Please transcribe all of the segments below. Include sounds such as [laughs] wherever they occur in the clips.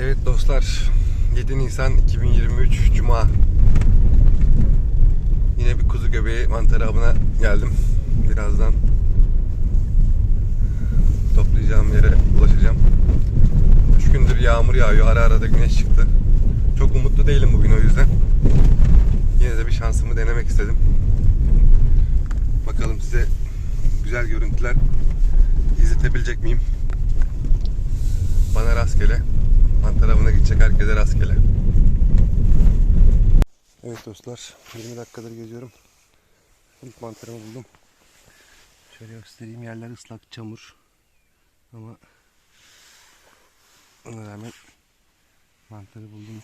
Evet dostlar 7 Nisan 2023 Cuma. Yine bir kuzu göbeği mantarı avına geldim. Birazdan Toplayacağım yere ulaşacağım. 3 gündür yağmur yağıyor ara ara da güneş çıktı. Çok umutlu değilim bugün o yüzden. Yine de bir şansımı denemek istedim. Bakalım size güzel görüntüler izletebilecek miyim? Bana rastgele. Mantar avına gidecek herkese rastgele. Evet dostlar 20 dakikadır geziyorum. İlk mantarımı buldum. Şöyle göstereyim yerler ıslak çamur. Ama ona rağmen mantarı buldum.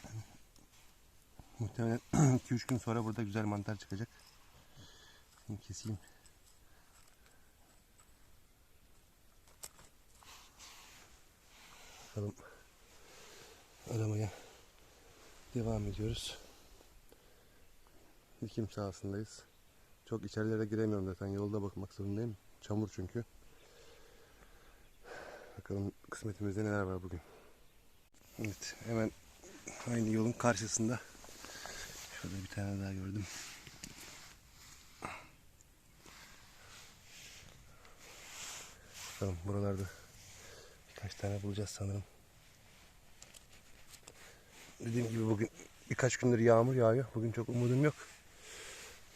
Muhtemelen [clears throat] 2-3 gün sonra burada güzel mantar çıkacak. Şimdi keseyim. Bakalım aramaya devam ediyoruz. Dikim sahasındayız. Çok içerilere giremiyorum zaten yolda bakmak zorundayım. Çamur çünkü. Bakalım kısmetimizde neler var bugün. Evet hemen aynı yolun karşısında şurada bir tane daha gördüm. Bakalım buralarda birkaç tane bulacağız sanırım. Dediğim gibi bugün birkaç gündür yağmur yağıyor. Bugün çok umudum yok.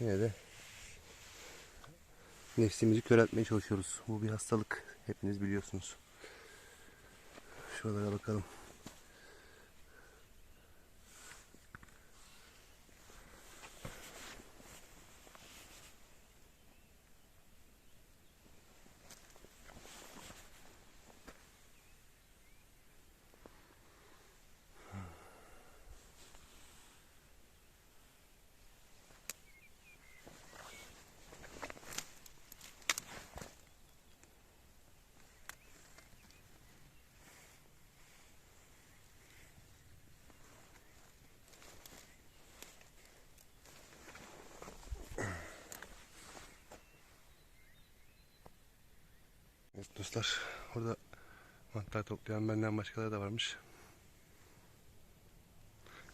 Yine de nefsimizi köreltmeye çalışıyoruz. Bu bir hastalık. Hepiniz biliyorsunuz. Şuralara bakalım. Dostlar burada mantar toplayan benden başkaları da varmış.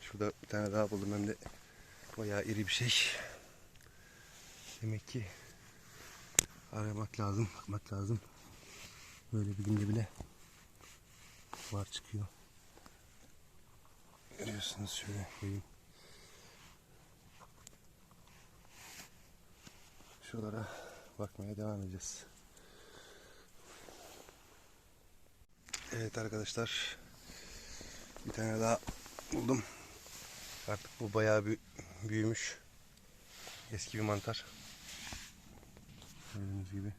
Şurada bir tane daha buldum hem de bayağı iri bir şey. Demek ki aramak lazım, bakmak lazım. Böyle bir günde bile var çıkıyor. Görüyorsunuz şöyle koyayım. Şuralara bakmaya devam edeceğiz. Evet arkadaşlar. Bir tane daha buldum. Artık bu bayağı bir büyümüş. Eski bir mantar. Gördüğünüz gibi.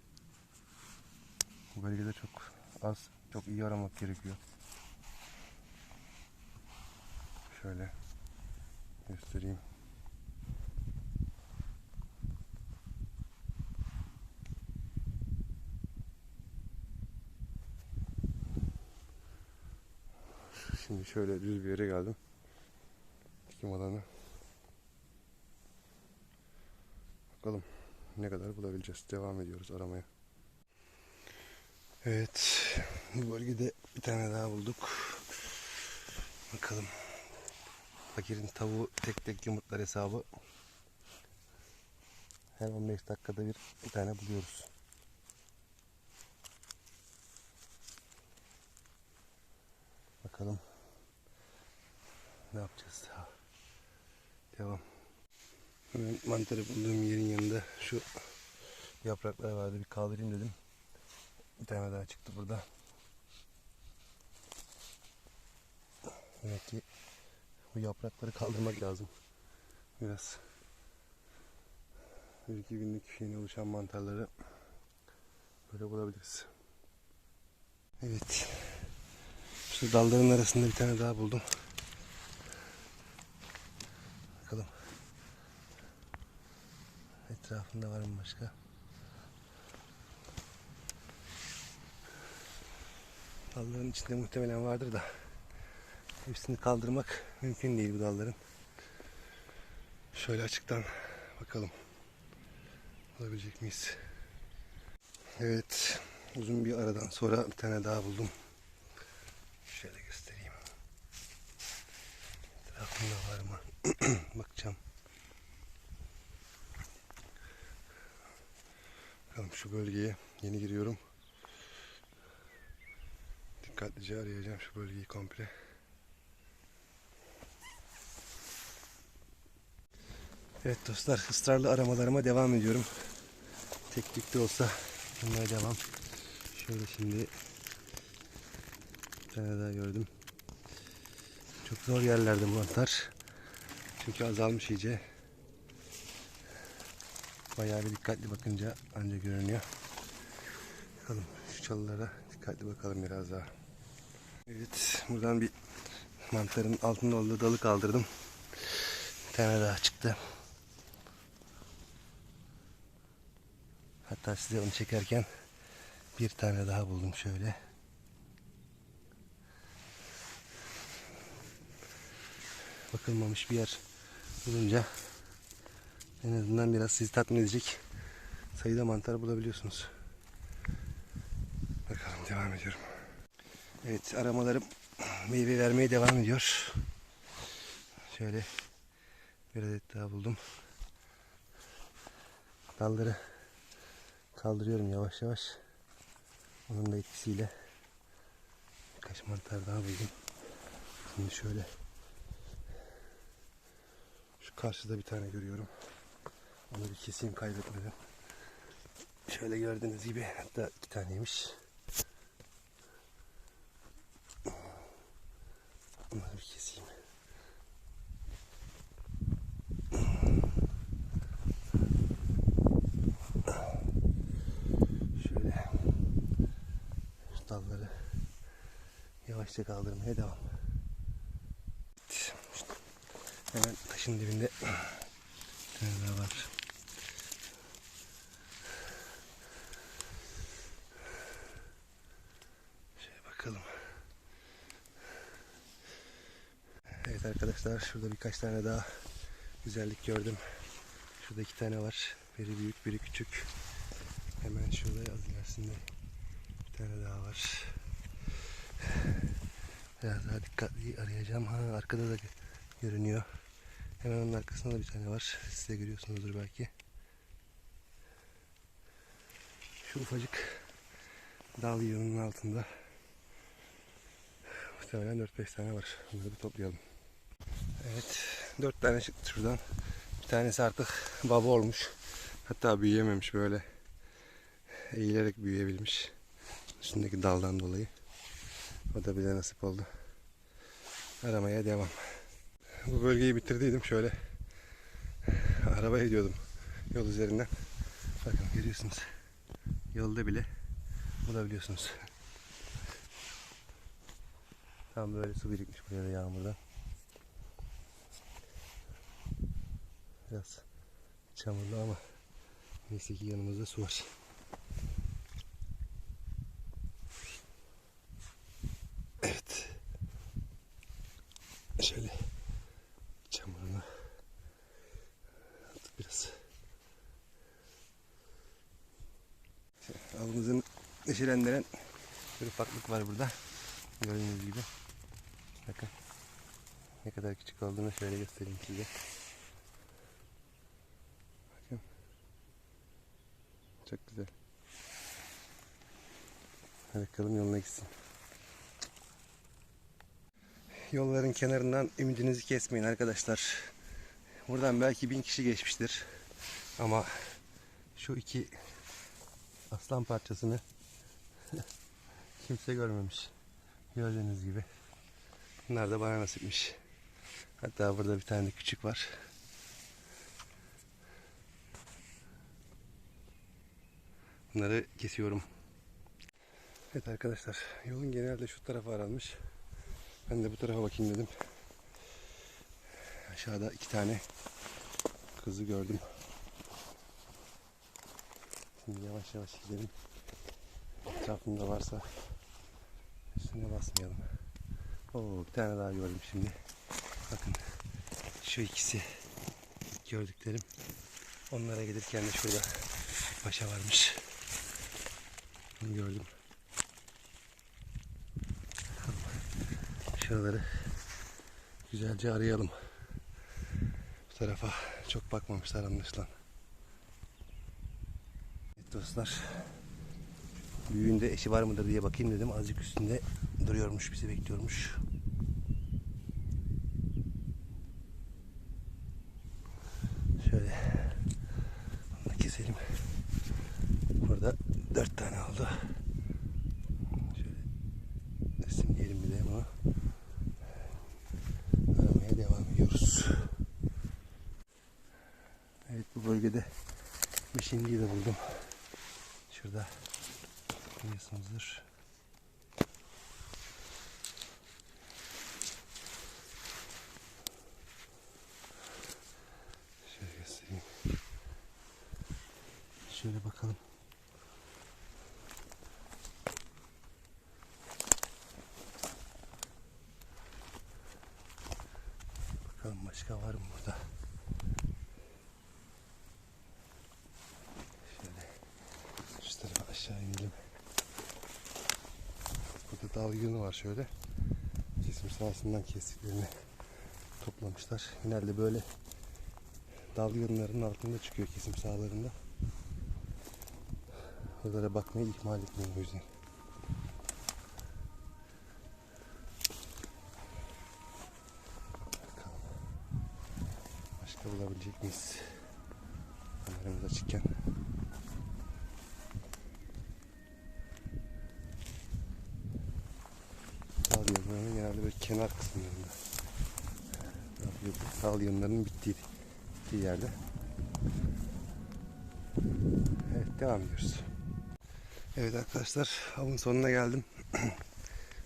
Bu bölgede çok az, çok iyi aramak gerekiyor. Şöyle göstereyim. Şimdi şöyle düz bir yere geldim. Dikim alanı. Bakalım ne kadar bulabileceğiz. Devam ediyoruz aramaya. Evet. Bu bölgede bir tane daha bulduk. Bakalım. Fakirin tavuğu tek tek yumurtlar hesabı. Her 15 dakikada bir bir tane buluyoruz. Bakalım ne yapacağız daha. Devam. Hemen mantarı bulduğum yerin yanında şu yapraklar vardı bir kaldırayım dedim. Bir tane daha çıktı burada. Demek ki bu yaprakları kaldırmak lazım. Biraz bir iki günlük yeni oluşan mantarları böyle bulabiliriz. Evet. Şu dalların arasında bir tane daha buldum. Bakalım. Etrafında var mı başka? Dalların içinde muhtemelen vardır da hepsini kaldırmak mümkün değil bu dalların. Şöyle açıktan bakalım. Olabilecek miyiz? Evet. Uzun bir aradan sonra bir tane daha buldum. Şöyle göstereyim. Bunda var mı? [clears throat] Bakacağım. Bakalım şu bölgeye yeni giriyorum. Dikkatlice arayacağım şu bölgeyi komple. Evet dostlar ısrarlı aramalarıma devam ediyorum. Tek tük de olsa bunlara devam. Şöyle şimdi bir tane daha gördüm. Çok zor yerlerde mantar. Çünkü azalmış iyice. Bayağı bir dikkatli bakınca anca görünüyor. Bakalım şu çalılara dikkatli bakalım biraz daha. Evet buradan bir mantarın altında olduğu dalı kaldırdım. Bir tane daha çıktı. Hatta size onu çekerken bir tane daha buldum şöyle. Bakılmamış bir yer bulunca en azından biraz sizi tatmin edecek sayıda mantar bulabiliyorsunuz. Bakalım devam ediyorum. Evet aramalarım meyve vermeye devam ediyor. Şöyle bir adet daha buldum. Dalları kaldırıyorum yavaş yavaş. Onun da etkisiyle birkaç mantar daha buldum. Şimdi şöyle şu karşıda bir tane görüyorum. Onu bir keseyim kaybetmeden. Şöyle gördüğünüz gibi hatta iki taneymiş. Onları bir keseyim. Şöyle şu dalları yavaşça kaldırmaya devam. Hemen taşın dibinde tane var. Şöyle bakalım. Evet arkadaşlar şurada birkaç tane daha güzellik gördüm. Şurada iki tane var. Biri büyük biri küçük. Hemen şurada az ilerisinde bir tane daha var. Biraz daha dikkatli arayacağım. Ha arkada da görünüyor. Hemen onun arkasında da bir tane var. Siz de görüyorsunuzdur belki. Şu ufacık dal yığının altında muhtemelen 4-5 tane var. Bunları bir toplayalım. Evet 4 tane çıktı şuradan. Bir tanesi artık baba olmuş. Hatta büyüyememiş böyle. Eğilerek büyüyebilmiş. Üstündeki daldan dolayı. O da bize nasip oldu. Aramaya devam. Bu bölgeyi bitirdiydim şöyle. Araba ediyordum yol üzerinden. Bakın görüyorsunuz. Yolda bile bulabiliyorsunuz. Tam böyle su birikmiş buraya da yağmurdan. Biraz çamurlu ama neyse ki yanımızda su var. Evet. Şöyle çamurunu attık biraz. Avımızın neşelendiren bir ufaklık var burada. Gördüğünüz gibi. Bakın. Ne kadar küçük olduğunu şöyle göstereyim size. Çok güzel. Hadi bakalım yoluna gitsin. Yolların kenarından ümidinizi kesmeyin arkadaşlar. Buradan belki bin kişi geçmiştir. Ama şu iki aslan parçasını [laughs] kimse görmemiş. Gördüğünüz gibi. Bunlar da bana nasipmiş. Hatta burada bir tane küçük var. Bunları kesiyorum. Evet arkadaşlar yolun genelde şu tarafa aranmış. Ben de bu tarafa bakayım dedim. Aşağıda iki tane kızı gördüm. Şimdi yavaş yavaş gidelim. Etrafında varsa üstüne basmayalım. Oo, bir tane daha gördüm şimdi. Bakın şu ikisi gördüklerim. Onlara gelirken de şurada paşa varmış. Gördüm. Şuraları güzelce arayalım. tarafa çok bakmamışlar anlaşılan. Evet dostlar. Büyüğünde eşi var mıdır diye bakayım dedim. Azıcık üstünde duruyormuş, bizi bekliyormuş. Şöyle onu da keselim. Burada dört tane oldu. Şöyle resimleyelim bir de ama aramaya devam ediyoruz. Evet bu bölgede beşinciyi de buldum. Şurada görüyorsunuzdur. Şöyle göstereyim. Şöyle bakalım. Bakalım başka var mı burada? Şöyle şu tarafa aşağı inelim. Dal yığını var şöyle. Kesim sahasından kestiklerini toplamışlar. Genelde böyle dal yığınlarının altında çıkıyor kesim sahalarında. Buralara bakmayı ihmal etmeyin o yüzden. Bakalım. Başka bulabilecek miyiz? Kameramız açıkken. Dal yığınlarının genelde böyle kenar kısımlarında. Dal Dal yığınlarının bittiği, bittiği yerde. Evet devam ediyoruz. Evet arkadaşlar avın sonuna geldim. [clears throat]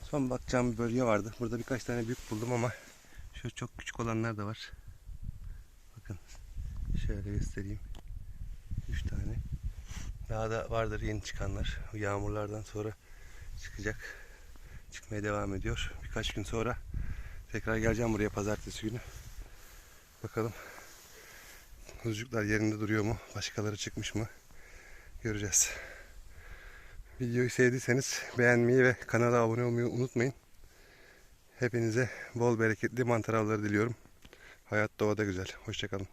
Son bakacağım bir bölge vardı. Burada birkaç tane büyük buldum ama şu çok küçük olanlar da var. Bakın şöyle göstereyim. 3 tane. Daha da vardır yeni çıkanlar. Yağmurlardan sonra çıkacak. Çıkmaya devam ediyor. Birkaç gün sonra tekrar geleceğim buraya pazartesi günü. Bakalım kuzucuklar yerinde duruyor mu? Başkaları çıkmış mı? Göreceğiz. Videoyu sevdiyseniz beğenmeyi ve kanala abone olmayı unutmayın. Hepinize bol bereketli mantar avları diliyorum. Hayat doğada güzel. Hoşçakalın.